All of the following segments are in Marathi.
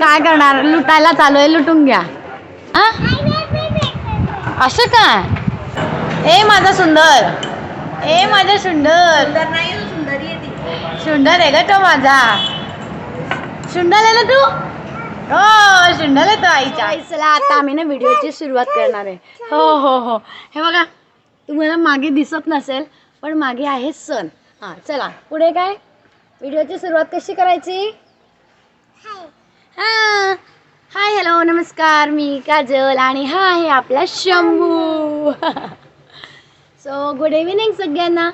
काय करणार? लुटायला चालू आहे लुटून घ्या. हा असं काय ए माझा सुंदर. ए माझा सुंदर. सुंदर आहे ती. सुंदर आहे का तो माझा. सुंदर आहे ना तू? हो सुंदर आहे तो आईच्या चला आता आम्ही ना व्हिडिओची सुरुवात करणार आहे. हो हो हो. हे बघा तुम्हाला मागे दिसत नसेल पण मागे आहे सण. हां चला. पुढे काय? व्हिडिओची सुरुवात कशी करायची? हां. हाय हॅलो नमस्कार. मी काजल आणि हा आहे आपला शंभू. सो गुड इव्हिनिंग सगळ्यांना.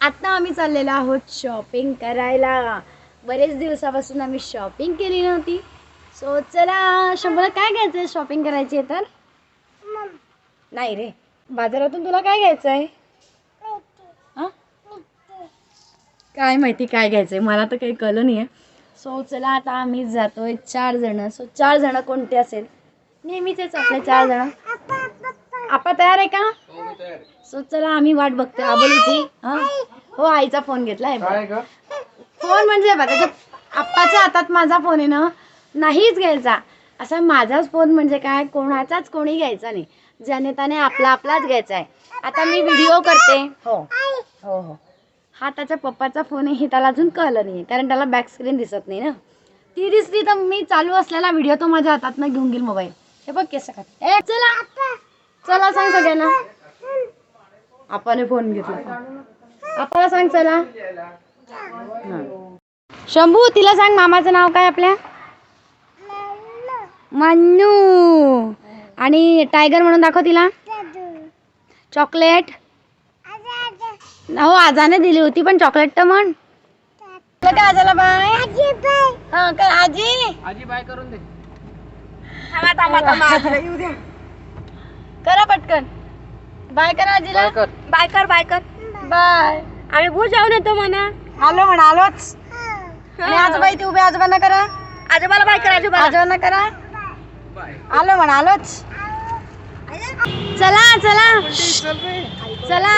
आता आम्ही चाललेलो आहोत शॉपिंग करायला. बरेच दिवसापासून आम्ही शॉपिंग केली नव्हती. सो चला शंभूला काय घ्यायचं आहे शॉपिंग करायची आहे तर नाही रे. बाजारातून तुला काय घ्यायचं आहे हां? काय माहिती काय घ्यायचं आहे मला तर काही कळलं नाही आहे सो चला आता आम्ही जातोय चार जण. सो चार जण कोणते असेल? नेहमीचेच आपले चार जण. आपा तयार आहे का? सो चला आम्ही वाट बघतोय. आबोलीची हा. हो आईचा फोन घेतलाय फोन म्हणजे बघा त्याच्या आप्पाच्या हातात माझा फोन आहे ना. नाहीच घ्यायचा. असा माझाच फोन म्हणजे काय? कोणाचाच कोणी घ्यायचा नाही. ज्याने त्याने आपला आपलाच घ्यायचा आहे. आता मी व्हिडिओ करते. हो. हो हो. हा त्याच्या पप्पाचा फोन आहे हे त्याला अजून कळलं नाही कारण त्याला बॅक स्क्रीन दिसत नाही ना. ती दिसली तर मी चालू असलेला व्हिडिओ तो माझ्या हातात ना घेऊन घेईल मोबाईल हे बघ केस ए चला चला सांग सगळ्यांना. आपण फोन घेतला. आपल्याला सांग चला. शंभू तिला सांग मामाचं नाव काय आपल्या? मन्नू. आणि टायगर म्हणून दाखव तिला. चॉकलेट हो आजाने दिली होती पण चॉकलेट तर म्हण. काय आजाला बाय. हा काय आजी. थांबा थांबा थांबा. आजीला येऊ द्या. करा पटकन. बाय करा आजीला. बाय कर. बाय कर बाय आम्ही भूज जाऊन येतो म्हणा. आलो म्हणा आलोच. आणि आजोबा इथे उभे आजोबांना करा. आजोबाला बाय कर आजोबाला. आजोबांना करा. आलो म्हणा आलोच. चला चला. चला.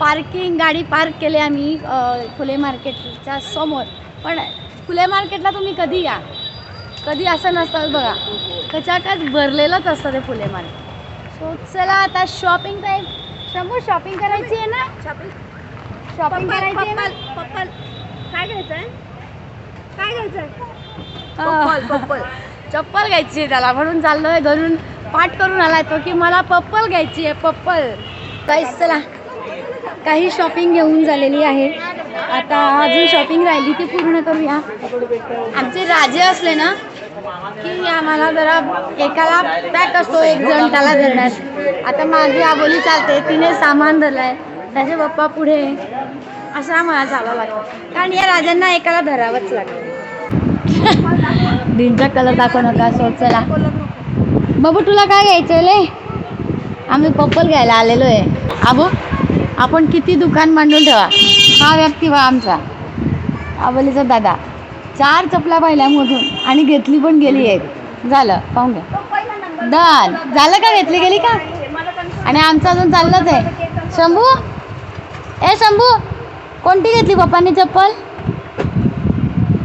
पार्किंग गाडी पार्क केली आम्ही फुले मार्केटच्या समोर. पण फुले मार्केटला तुम्ही कधी या? कधी असं नसतं बघा. कचाकच भरलेलंच असतं ते फुले मार्केट. सो चला आता शॉपिंग टाईम शंभू शॉपिंग करायची आहे ना? शॉपिंग करायची आहे ना? पप्पल काय घ्यायचंय? काय घ्यायचंय? पप्पल पप्पल. चप्पल घ्यायची आहे त्याला. म्हणून चाललोय घरून. पाठ करून आलाय तो की मला पप्पल घ्यायची आहे पप्पल. काहीच चला. काही शॉपिंग घेऊन झालेली आहे. आता अजून शॉपिंग राहिली ती पूर्ण करूया. आमचे राजे असले ना की आम्हाला जरा एकाला पॅक असतो एक जण त्याला धरण्यास. आता माझी आबोली चालते तिने सामान धरलाय. त्याचे पप्पा पुढे. असं आम्हाला चालावं लागतं. कारण या राजांना एकाला धरावंच लागतं. दिनचा कलर दाखवू नका सो चला. बाबू तुला काय घ्यायचं ले? आम्ही पप्पल घ्यायला आलेलो आहे. आबू? आपण किती दुकान मांडून ठेवा? हा व्यक्ती बा आमचा. आबोलीचा दादा. चार चपला पाहिल्यामधून आणि घेतली पण गेली एक. झालं पाहून घ्या. डन. झालं का? घेतली गेली का? आणि आमचं अजून चाललंच आहे. शंभू? ए शंभू. कोणती घेतली पप्पांनी चप्पल?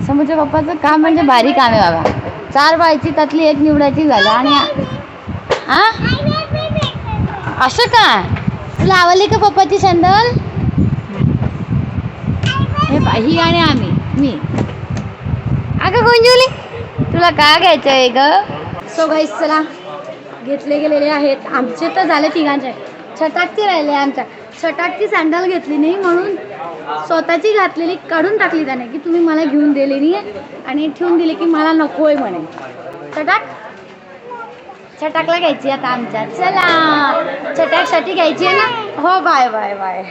शंभूच्या पप्पाचं काम म्हणजे भारी काम आहे बाबा. चार बायची त्यातली एक निवडायची झालं. आणि हां असं का? तुला आवडली का पप्पाची सँडल हे पहा, ही आणि आम्ही मी. अगं गुंजुली तुला का घ्यायचं आहे ग? सो गाईस चला. घेतले गेलेले आहेत. आमचे तर झाले तिघांचे. छटाकची राहिले आमच्या. छटाकची सँडल घेतली नाही म्हणून स्वतःची घातलेली काढून टाकली त्याने की तुम्ही मला घेऊन दिली नाही आणि ठेवून दिली की मला नको आहे म्हणे. छटाक छटाकला घ्यायची आता आमच्या. चला. छटाकसाठी घ्यायची आहे ना? हो बाय बाय बाय.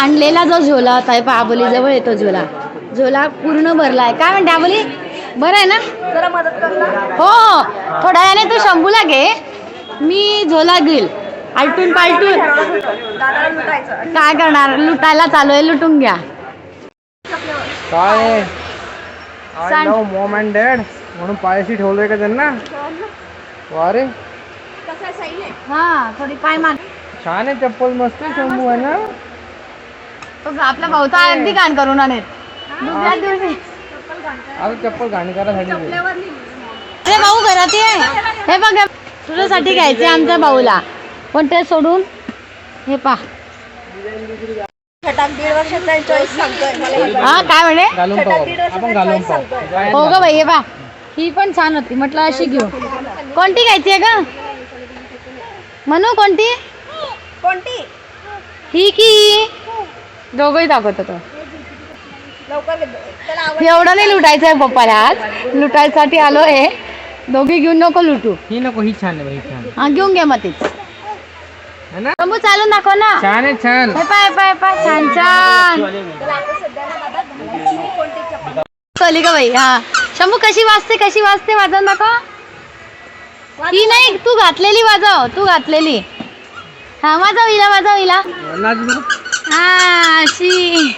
आणलेला जो झोला होता आहे आबोली जवळ येतो झोला. झोला पूर्ण भरला आहे काय म्हणते आबोली? बरं आहे ना? जरा मदत कर ना. हो थोड्या वेळाने तू शंभूला घे. मी झोला घेईल. आलटून पालटून. काय करणार? लुटायला चालू आहे लुटून घ्या. काय? आय म्हणून पायाशी ठेवलंय का त्यांना? वारे हा थोडी पाय माग छान आहे चप्पल मस्त आहे शंभू आहे ना? तो आपला भाऊ तर अगदी कान करून आणेल दुसऱ्या दिवशी. आता चप्पल घाण करायसाठी अरे भाऊ घरात ये. हे बघ तुझ्यासाठी घ्यायचे आमच्या भाऊला. पण ते सोडून? हे पा. हा काय म्हणे? घालून पाहू आपण घालून पाहू. हो ग बाई हे पा. ही पण छान होती म्हटलं अशी घेऊ. कोणती घ्यायची आहे का म्हणू कोणती? कोणती? ही की? दोघंही दाखवतो तो. आवड एवढं नाही लुटायचं आहे पप्पाला आज. लुटायसाठी आलो आहे. दोघी घेऊन नको लुटू. ही नको ही छान आहे ही छान. हा घेऊन घे मग तीच है ना? चालून दाखव ना. छान आहे छान. हे पाय पाय पाय. छान छान. कळली का बाई हा. शंभू कशी वाजते कशी वाजते वाजवून दाखव. ही नाही तू घातलेली वाजव तू घातलेली. हा वाजव हिला वाजव हिला. हा अशी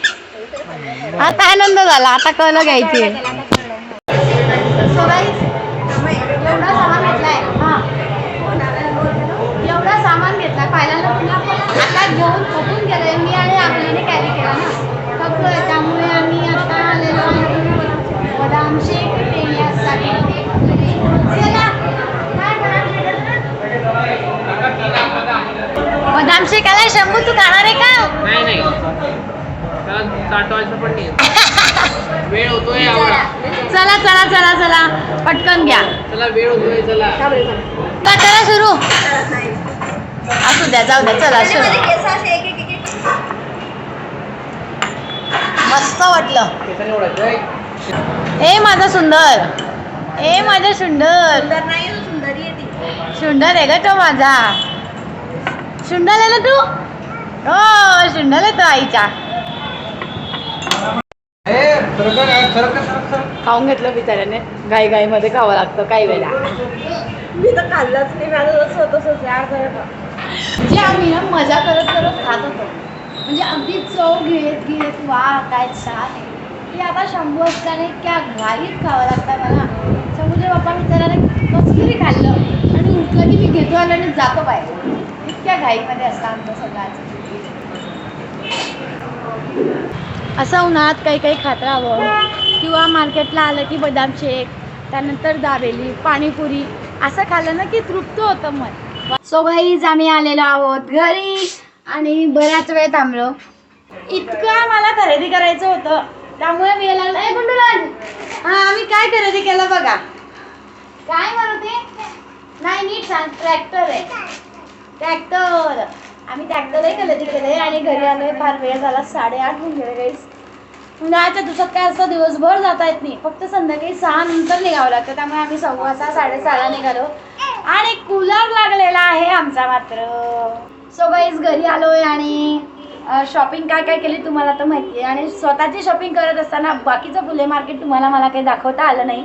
आता आनंद झाला आता कळलं घ्यायची एवढा सामान घेतलाय हा एवढा सामान घेतलाय पहिल्यांदा पुन्हा आपण आता घेऊन थकून गेलोय मी आणि आपल्याने कॅरी केला ना थकलोय त्यामुळे आम्ही आता आलेलो आहोत बदाम शेक पेण्यासाठी चला, काय बदाम शेक? बदाम शेक आलाय शंभू तू खाणार आहे का नाही नाही पण नाही. वेळ होतोय चला. चला चला चला पटकन घ्या. चला वेळ होतोय चला. का चला सुरू? असू द्या जाऊ द्या चला सुरू. मस्त वाटलं. ए माझा सुंदर. ए माझा सुंदर. सुंदर नाही आहे, सुंदरी आहे ती. सुंदर आहे का तो माझा. सुंदर आहे ना तू? हो सुंदर आहे तो आईच्या खाऊन घेतलं बिचाऱ्याने. घाई घाई मध्ये खावं लागतं काही वेळा. मी तर खाल्लंच नाही माझं जसं तसंच यार बरं. जे आम्ही ना मजा करत करत खात होतो म्हणजे अगदी चव घेत घेत वा काय छान आहे. ते आता शंभू असताना इतक्या घाईत खावं लागतं मला. शंभूच्या बाप्पा बिचाराने कसं तरी खाल्लं. आणि उठलं की मी घेतो आलं आणि जातो बाहेर. इतक्या घाईमध्ये असतं आमचं सगळ्याच असं उन्हाळ्यात काही काही खात राहावं किंवा मार्केटला आलं की बदाम शेक त्यानंतर दाबेली पाणीपुरी असं खाल्लं ना की तृप्त होतं मन. सो गाईज आम्ही आलेलो आहोत घरी आणि बऱ्याच वेळ थांबलो. इतकं मला खरेदी करायचं होतं. त्यामुळे मी लागलं. हा आम्ही काय खरेदी केलं बघा. काय मारुती नाही नीट सांग. ट्रॅक्टर आहे. ट्रॅक्टर. आम्ही ट्रॅक्टरही खरेदी केले आणि घरी आलोय फार वेळ झाला साडेआठ होऊन गेले गाईस उन्हाळ्याच्या दिवसात काय असतं दिवसभर जाता येत नाही. फक्त संध्याकाळी सहा नंतर निघावं लागतं त्यामुळे आम्ही सव्वा सहा साडेसहाला निघालो. आणि कूलर लागलेला आहे आमचा मात्र. सो गाईज घरी आलोय आणि शॉपिंग काय काय केली तुम्हाला तर माहिती आहे. आणि स्वतःची शॉपिंग करत असताना बाकीचं फुले मार्केट तुम्हाला मला काही दाखवता आलं नाही.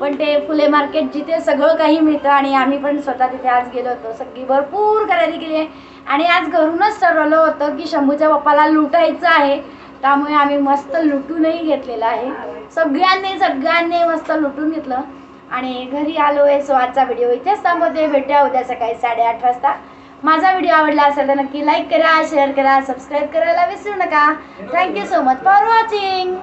पण ते फुले मार्केट जिथे सगळं काही मिळतं आणि आम्ही पण स्वतः तिथे आज गेलो होतो. सगळी भरपूर खरेदी केली आहे. आणि आज घरूनच ठरवलं होतं की शंभूच्या पप्पाला लुटायचं आहे. त्यामुळे आम्ही मस्त लुटूनही घेतलेलं आहे. सगळ्यांनी सगळ्यांनी मस्त लुटून घेतलं. आणि घरी आलो आहे सो आजचा व्हिडिओ इथेच थांबवते. भेटूया उद्या सकाळी साडेआठ वाजता. माझा व्हिडिओ आवडला असेल तर नक्की लाईक करा शेअर करा सबस्क्राईब करायला विसरू नका. Thank you so much for watching